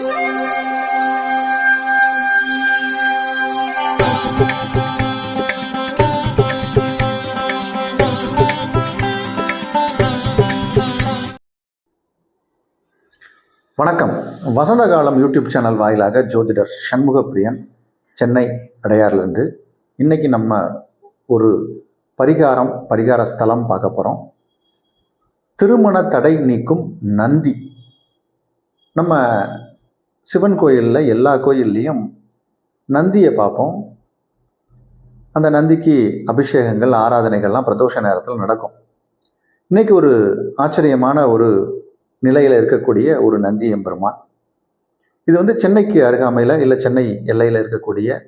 வணக்கம். வசந்த காலம் YouTube channel வாயிலாக ஜோதிடர் சண்முகப்பிரியன் சென்னை அடையார்லேருந்து இன்னைக்கு நம்ம ஒரு பரிகாரம் பரிகார ஸ்தலம் பார்க்க போகிறோம் திருமண தடை நீக்கும் நந்தி. நம்ம சிவன் கோயிலில் எல்லா கோயில்லையும் நந்தியை பார்ப்போம். அந்த நந்திக்கு அபிஷேகங்கள் ஆராதனைகள்லாம் பிரதோஷ நேரத்தில் நடக்கும். இன்றைக்கி ஒரு ஆச்சரியமான ஒரு நிலையில் இருக்கக்கூடிய ஒரு நந்தி எம்பெருமான். இது வந்து சென்னைக்கு அருகாமையில் இல்லை சென்னை எல்லையில் இருக்கக்கூடிய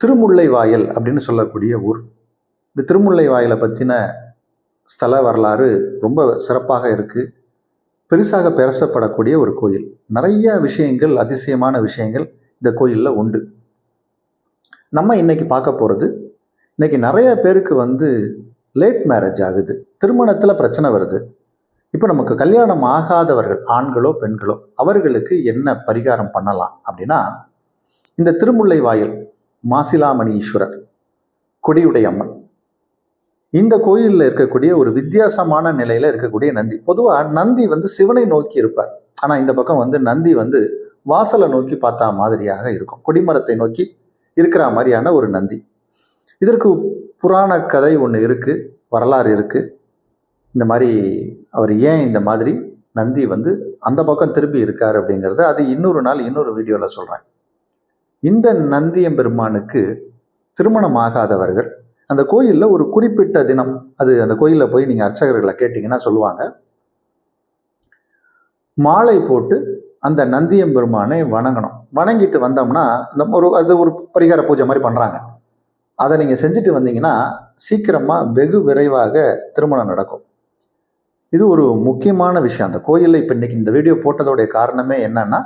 திருமுல்லை வாயல் அப்படின்னு சொல்லக்கூடிய ஊர். இந்த திருமுல்லை வாயிலை பற்றின ஸ்தல வரலாறு ரொம்ப சிறப்பாக இருக்குது பெருசாக பேசப்படக்கூடிய ஒரு கோயில். நிறைய விஷயங்கள் அதிசயமான விஷயங்கள் இந்த கோயிலில் உண்டு. நம்ம இன்றைக்கி பார்க்க போகிறது இன்னைக்கு நிறைய பேருக்கு வந்து லேட் மேரேஜ் ஆகுது. திருமணத்தில் பிரச்சனை வருது. இப்போ நமக்கு கல்யாணம் ஆகாதவர்கள் ஆண்களோ பெண்களோ அவர்களுக்கு என்ன பரிகாரம் பண்ணலாம் அப்படின்னா இந்த திருமுல்லை வாயில் மாசிலாமணி ஈஸ்வரர் கொடியுடைய அம்மன் இந்த கோயிலில் இருக்கக்கூடிய ஒரு வித்தியாசமான நிலையில் இருக்கக்கூடிய நந்தி. பொதுவாக நந்தி வந்து சிவனை நோக்கி இருப்பார். ஆனால் இந்த பக்கம் வந்து நந்தி வந்து வாசலை நோக்கி பார்த்தா மாதிரியாக இருக்கும். கொடிமரத்தை நோக்கி இருக்கிற மாதிரியான ஒரு நந்தி. இதற்கு புராண கதை ஒன்று இருக்குது வரலாறு இருக்குது இந்த மாதிரி அவர் ஏன் இந்த மாதிரி நந்தி வந்து அந்த பக்கம் திரும்பி இருக்கார் அப்படிங்கிறத அது இன்னொரு நாள் இன்னொரு வீடியோவில் சொல்கிறேன் இந்த நந்தியம்பெருமானுக்கு திருமணம் ஆகாதவர்கள் அந்த கோயிலில் ஒரு குறிப்பிட்ட தினம் அது அந்த கோயிலில் போய் நீங்கள் அர்ச்சகர்களை கேட்டிங்கன்னா சொல்லுவாங்க. மாலை போட்டு அந்த நந்தியம்பெருமானை வணங்கணும். வணங்கிட்டு வந்தோம்னா இந்த ஒரு அது ஒரு பரிகார பூஜை மாதிரி பண்ணுறாங்க அதை நீங்கள் செஞ்சுட்டு வந்தீங்கன்னா சீக்கிரமாக வெகு விரைவாக திருமணம் நடக்கும். இது ஒரு முக்கியமான விஷயம். அந்த கோயிலில் இப்போ இன்னைக்கு இந்த வீடியோ போட்டதோடைய காரணமே என்னன்னா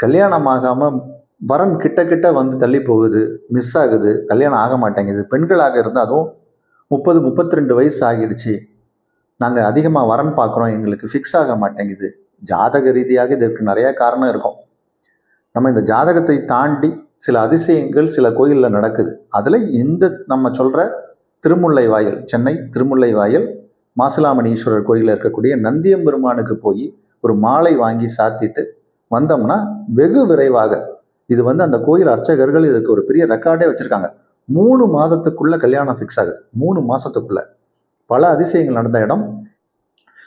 கல்யாணம் ஆகாமல் வரன் கிட்ட கிட்ட வந்து தள்ளி போகுது மிஸ் ஆகுது கல்யாணம் ஆக மாட்டேங்குது. பெண்களாக இருந்தால் அதுவும் முப்பது முப்பத்தி ரெண்டு வயசு ஆகிடுச்சு. நாங்கள் அதிகமாக வரன் பார்க்குறோம் எங்களுக்கு ஃபிக்ஸ் ஆக மாட்டேங்குது. ஜாதக ரீதியாக இதற்கு நிறையா காரணம் இருக்கும். நம்ம இந்த ஜாதகத்தை தாண்டி சில அதிசயங்கள் சில கோயிலில் நடக்குது. அதில் இந்த நம்ம சொல்கிற திருமுல்லை வாயில் சென்னை திருமுல்லை வாயில் மாசிலாமணீஸ்வரர் கோயிலில் இருக்கக்கூடிய நந்தியம்பெருமானுக்கு போய் ஒரு மாலை வாங்கி சாத்திட்டு வந்தோம்னா வெகு விரைவாக இது வந்து அந்த கோயில் அர்ச்சகர்கள் இதுக்கு ஒரு பெரிய ரெக்கார்டே வச்சுருக்காங்க. மூணு மாதத்துக்குள்ளே கல்யாணம் ஃபிக்ஸ் ஆகுது. மூணு மாதத்துக்குள்ளே பல அதிசயங்கள் நடந்த இடம்.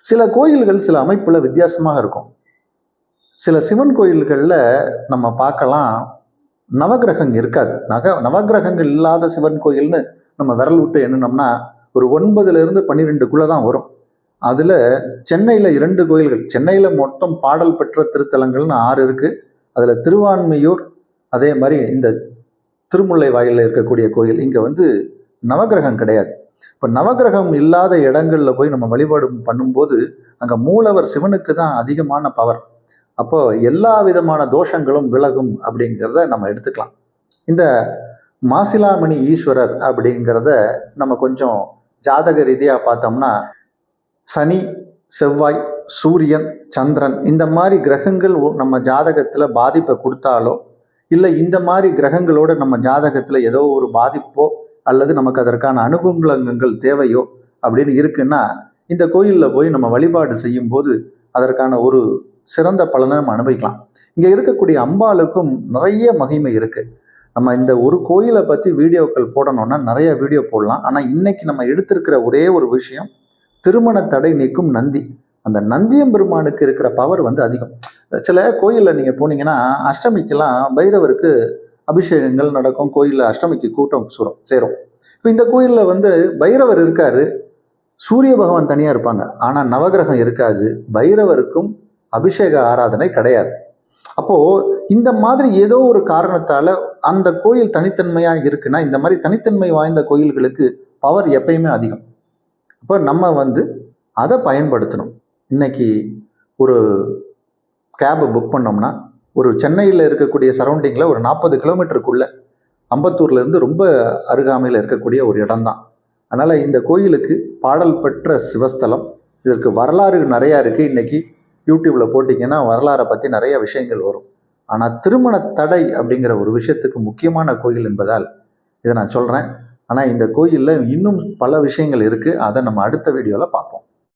சில கோயில்கள் சில அமைப்பில் வித்தியாசமாக இருக்கும். சில சிவன் கோயில்களில் நம்ம பார்க்கலாம் நவகிரகங்கள் இருக்காது. நக நவகிரகங்கள் இல்லாத சிவன் கோயில்னு நம்ம விரல் விட்டு எண்ணினோம்னா ஒரு ஒன்பதுலேருந்து பன்னிரெண்டுக்குள்ளே தான் வரும். அதில் சென்னையில் இரண்டு கோயில்கள். சென்னையில் மொத்தம் பாடல் பெற்ற திருத்தலங்கள்னு ஆறு இருக்குது அதில் திருவான்மையூர் அதே மாதிரி இந்த திருமுல்லை வாயிலில் இருக்கக்கூடிய கோயில் இங்கே வந்து நவகிரகம் கிடையாது. இப்போ நவகிரகம் இல்லாத இடங்களில் போய் நம்ம வழிபாடு பண்ணும்போது அங்கே மூலவர் சிவனுக்கு தான் அதிகமான பவர் அப்போ எல்லா விதமான தோஷங்களும் விலகும் அப்படிங்கிறத நம்ம எடுத்துக்கலாம். இந்த மாசிலாமணி ஈஸ்வரர் அப்படிங்கிறத நம்ம கொஞ்சம் ஜாதக ரீதியாக பார்த்தோம்னா சனி செவ்வாய் சூரியன் சந்திரன் இந்த மாதிரி கிரகங்கள் நம்ம ஜாதகத்தில் பாதிப்பை கொடுத்தாலோ இல்லை இந்த மாதிரி கிரகங்களோட நம்ம ஜாதகத்தில் ஏதோ ஒரு பாதிப்போ அல்லது நமக்கு அதற்கான அனுகூலங்கள் தேவையோ அப்படின்னு இருக்குன்னா இந்த கோயிலில் போய் நம்ம வழிபாடு செய்யும்போது அதற்கான ஒரு சிறந்த பலனை நம்ம அனுபவிக்கலாம். இங்கே இருக்கக்கூடிய அம்பாளுக்கும் நிறைய மகிமை இருக்குது நம்ம இந்த ஒரு கோயிலை பற்றி வீடியோக்கள் போடணும்னா நிறைய வீடியோ போடலாம். ஆனால் இன்னைக்கு நம்ம எடுத்திருக்கிற ஒரே ஒரு விஷயம் திருமண தடை நீக்கும் நந்தி. அந்த நந்தியம்பெருமானுக்கு இருக்கிற பவர் வந்து அதிகம். சில கோயிலில் நீங்கள் போனீங்கன்னா அஷ்டமிக்கெல்லாம் பைரவருக்கு அபிஷேகங்கள் நடக்கும். கோயிலில் அஷ்டமிக்கு கூட்டம் சுரும் சேரும். இப்போ இந்த கோயிலில் வந்து பைரவர் இருக்காரு. சூரிய பகவான் தனியாக இருப்பாங்க. ஆனால் நவகிரகம் இருக்காது. பைரவருக்கும் அபிஷேக ஆராதனை கிடையாது. அப்போ இந்த மாதிரி ஏதோ ஒரு காரணத்தால் அந்த கோயில் தனித்தன்மையாக இருக்குன்னா இந்த மாதிரி தனித்தன்மை வாய்ந்த கோயில்களுக்கு பவர் எப்பயுமே அதிகம். இப்போ நம்ம வந்து அதை பயன்படுத்தணும். இன்னைக்கு ஒரு கேபை புக் பண்ணோம்னா ஒரு சென்னையில் இருக்கக்கூடிய சரௌண்டிங்கில் ஒரு நாற்பது கிலோமீட்டருக்குள்ளே அம்பத்தூர்லேருந்து ரொம்ப அருகாமையில் இருக்கக்கூடிய ஒரு இடம்தான். அதனால் இந்த கோயிலுக்கு பாடல் பெற்ற சிவஸ்தலம் இதற்கு வரலாறு நிறையா இருக்குது இன்றைக்கி யூடியூப்பில் போட்டிங்கன்னா வரலாறை பற்றி நிறைய விஷயங்கள் வரும். ஆனால் திருமண தடை அப்படிங்கிற ஒரு விஷயத்துக்கு முக்கியமான கோயில் என்பதால் இதை நான் சொல்கிறேன் ஆனால் இந்த கோயிலில் இன்னும் பல விஷயங்கள் இருக்குது அதை நம்ம அடுத்த வீடியோவில் பார்ப்போம்.